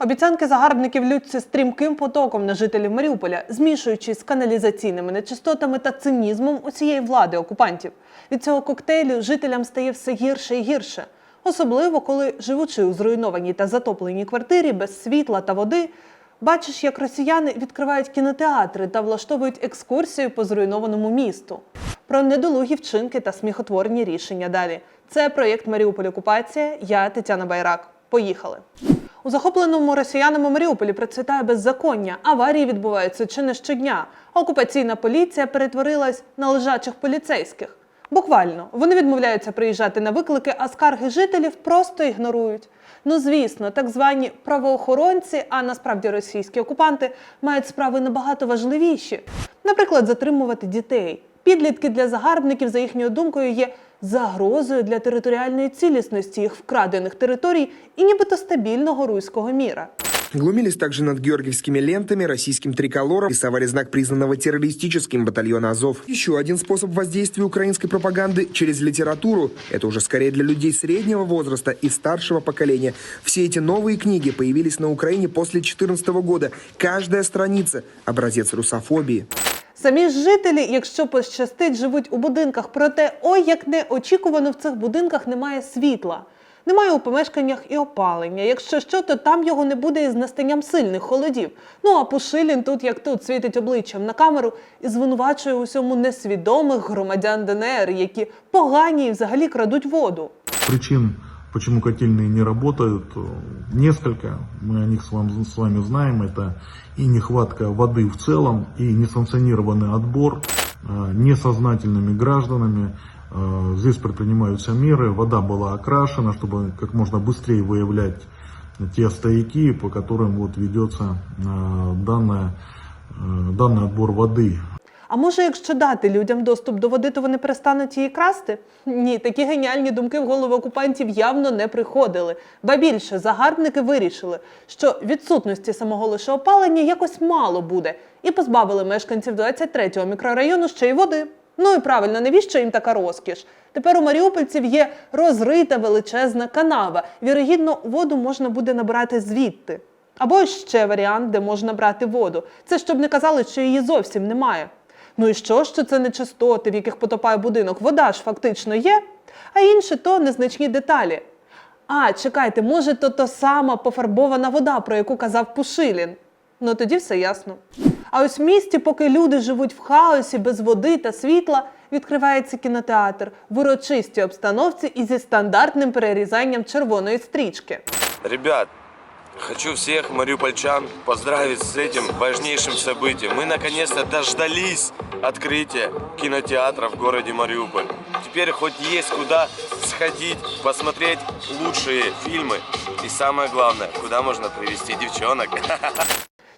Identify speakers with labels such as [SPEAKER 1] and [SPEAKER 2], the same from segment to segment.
[SPEAKER 1] Обіцянки загарбників ллються стрімким потоком на жителів Маріуполя, змішуючись з каналізаційними нечистотами та цинізмом усієї влади окупантів. Від цього коктейлю жителям стає все гірше і гірше. Особливо, коли, живучи у зруйнованій та затопленій квартирі без світла та води, бачиш, як росіяни відкривають кінотеатри та влаштовують екскурсію по зруйнованому місту. Про недолугі вчинки та сміхотворні рішення далі. Це проєкт Маріуполь Окупація. Я Тетяна Байрак. Поїхали. У захопленому росіянами Маріуполі процвітає беззаконня. Аварії відбуваються чи не щодня. Окупаційна поліція перетворилась на лежачих поліцейських. Буквально вони відмовляються приїжджати на виклики, а скарги жителів просто ігнорують. Ну звісно, так звані правоохоронці, а насправді російські окупанти, мають справи набагато важливіші. Наприклад, затримувати дітей. Підлітки для загарбників, за їхньою думкою, є загрозою для територіальної цілісності їх вкрадених територій і нібито стабільного руського міра.
[SPEAKER 2] Глумились также над георгиевскими лентами, российским триколором, рисовали знак признанного террористическим батальона «Азов». Еще один способ воздействия украинской пропаганды через литературу. Это уже скорее для людей среднего возраста и старшего поколения. Все эти новые книги появились на Украине после 2014 года. Каждая страница – образец русофобии.
[SPEAKER 1] Самі ж жителі, якщо пощастить, живуть у будинках, проте ой як неочікувано в цих будинках немає світла. Немає у помешканнях і опалення. Якщо що, то там його не буде із настанням сильних холодів. Ну а Пушилін тут як тут світить обличчям на камеру і звинувачує у всьому несвідомих громадян ДНР, які погані і взагалі крадуть воду.
[SPEAKER 3] Причин, почему котельные не работают, э, несколько. Мы о них с вами, с вами знаем. Это и нехватка воды в целом, и несанкционированный отбор э, несознательными гражданами. Э, Здесь предпринимаются меры. Вода была окрашена, чтобы как можно быстрее выявлять те стояки, по которым вот ведется данная, данный отбор воды.
[SPEAKER 1] А може, якщо дати людям доступ до води, то вони перестануть її красти? Ні, такі геніальні думки в голови окупантів явно не приходили. Ба більше загарбники вирішили, що відсутності самого лише опалення якось мало буде, і позбавили мешканців 23-го мікрорайону ще й води. Ну і правильно, навіщо їм така розкіш? Тепер у маріупольців є розрита величезна канава. Вірогідно, воду можна буде набирати звідти. Або ще варіант, де можна брати воду. Це щоб не казали, що її зовсім немає. Ну і що, що це нечистоти, в яких потопає будинок? Вода ж фактично є, а інше то незначні деталі. А, чекайте, може, то та сама пофарбована вода, про яку казав Пушилін. Ну тоді все ясно. А ось в місті, поки люди живуть в хаосі, без води та світла, відкривається кінотеатр в урочистій обстановці і зі стандартним перерізанням червоної стрічки.
[SPEAKER 4] Ребят, хочу всех мариупольчан поздравить с этим важнейшим событием. Мы наконец-то дождались открытия кинотеатра в городе Мариуполь. Теперь хоть есть куда сходить, посмотреть лучшие фильмы. И самое главное, куда можно привести девчонок.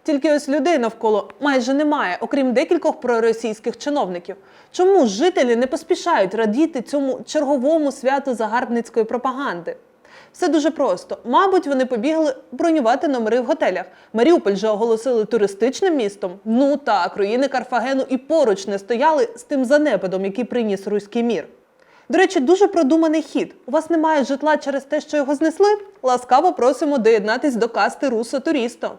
[SPEAKER 1] Тільки ось людей навколо майже немає, окрім декількох проросійських чиновників. Чому ж жителі не поспішають радіти цьому черговому святу загарбницької пропаганди? Все дуже просто. Мабуть, вони побігли бронювати номери в готелях. Маріуполь же оголосили туристичним містом. Ну так, руїни Карфагену і поруч не стояли з тим занепадом, який приніс руський мір. До речі, дуже продуманий хід. У вас немає житла через те, що його знесли? Ласкаво просимо доєднатись до касти Русо Турісто.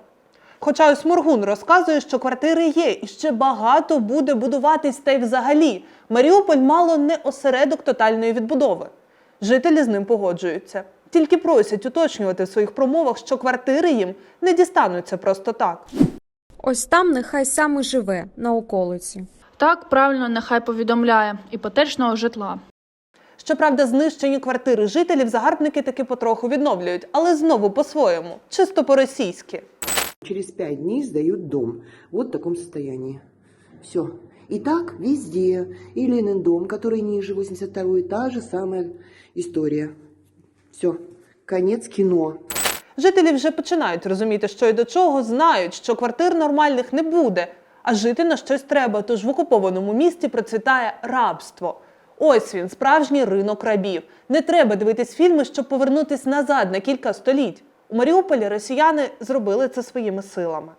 [SPEAKER 1] Хоча ось Моргун розказує, що квартири є і ще багато буде будуватись, та й взагалі Маріуполь мало не осередок тотальної відбудови. Жителі з ним погоджуються. Тільки просять уточнювати в своїх промовах, що квартири їм не дістануться просто так.
[SPEAKER 5] Ось там нехай саме живе на околиці.
[SPEAKER 6] Так правильно нехай повідомляє іпотечного житла.
[SPEAKER 1] Щоправда, знищені квартири жителів загарбники таки потроху відновлюють, але знову по-своєму, чисто по-російськи.
[SPEAKER 7] Через пять дней сдают дом. Вот в таком состоянии. Все. И так везде. И Ленин дом, который ниже 82 та же самая история. Все. Конец кино.
[SPEAKER 1] Жителі вже починають розуміти, що й до чого, знають, що квартир нормальних не буде, а жити на щось треба. Тож в окупованому місті процвітає рабство. Ось він, справжній ринок рабів. Не треба дивитись фільми, щоб повернутись назад на кілька століть. У Маріуполі росіяни зробили це своїми силами.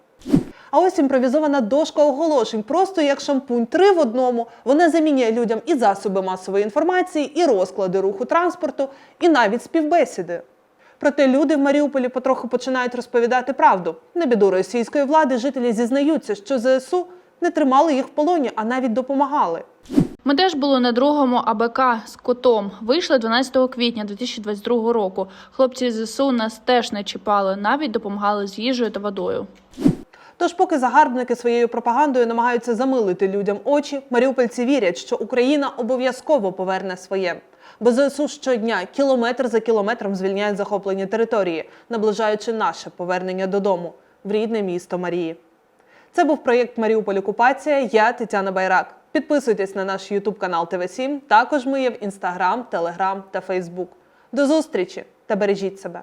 [SPEAKER 1] А ось імпровізована дошка оголошень, просто як шампунь, три в одному. Вона замінює людям і засоби масової інформації, і розклади руху транспорту, і навіть співбесіди. Проте люди в Маріуполі потроху починають розповідати правду. На біду російської влади жителі зізнаються, що ЗСУ не тримали їх в полоні, а навіть допомагали.
[SPEAKER 6] Ми теж були на другому АБК з котом. Вийшли 12 квітня 2022 року. Хлопці ЗСУ нас теж не чіпали, навіть допомагали з їжею та водою.
[SPEAKER 1] Тож, поки загарбники своєю пропагандою намагаються замилити людям очі, маріупольці вірять, що Україна обов'язково поверне своє. Бо ЗСУ щодня кілометр за кілометром звільняють захоплені території, наближаючи наше повернення додому в рідне місто Марії. Це був проєкт Маріуполь Окупація. Я Тетяна Байрак. Підписуйтесь на наш Ютуб канал ТВ 7 Також ми є в Інстаграм, Телеграм та Фейсбук. До зустрічі та бережіть себе.